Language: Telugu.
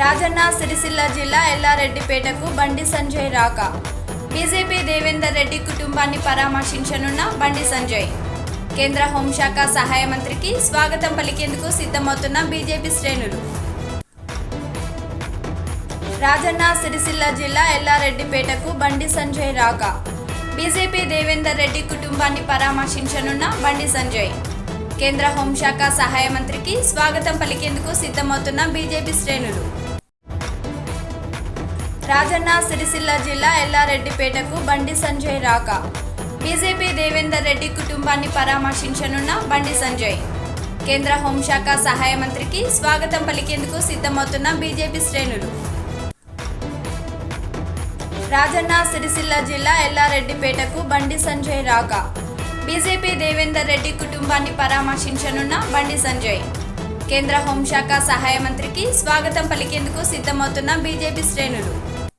రాజన్న సిరిసిల్ల జిల్లా ఎల్లారెడ్డిపేటకు బండి సంజయ్ రాక. బీజేపీ దేవేందర్ రెడ్డి కుటుంబాన్ని పరామర్శించనున్న బండి సంజయ్. కేంద్ర హోంశాఖ సహాయ మంత్రికి స్వాగతం పలికేందుకు సిద్ధమవుతున్న బీజేపీ శ్రేణులు. రాజన్న సిరిసిల్ల జిల్లా ఎల్లారెడ్డిపేటకు బండి సంజయ్ రాక. బీజేపీ దేవేందర్ రెడ్డి కుటుంబాన్ని పరామర్శించనున్న బండి సంజయ్. కేంద్ర హోంశాఖ సహాయ మంత్రికి స్వాగతం పలికేందుకు సిద్ధమవుతున్న బీజేపీ శ్రేణులు. రాజన్న సిరిసిల్ల జిల్లా ఎల్లారెడ్డిపేటకు బండి సంజయ్ రాక. బీజేపీ దేవేందర్ రెడ్డి కుటుంబాన్ని పరామర్శించనున్న బండి సంజయ్. కేంద్ర హోంశాఖ సహాయ మంత్రికి స్వాగతం పలికేందుకు సిద్ధమవుతున్న బీజేపీ శ్రేణులు. రాజన్న సిరిసిల్ల జిల్లా ఎల్లారెడ్డిపేటకు బండి సంజయ్ రాక. బీజేపీ దేవేందర్ రెడ్డి కుటుంబాన్ని పరామర్శించనున్న బండి సంజయ్. కేంద్ర హోంశాఖ సహాయ మంత్రికి స్వాగతం పలికేందుకు సిద్ధమవుతున్న బీజేపీ శ్రేణులు.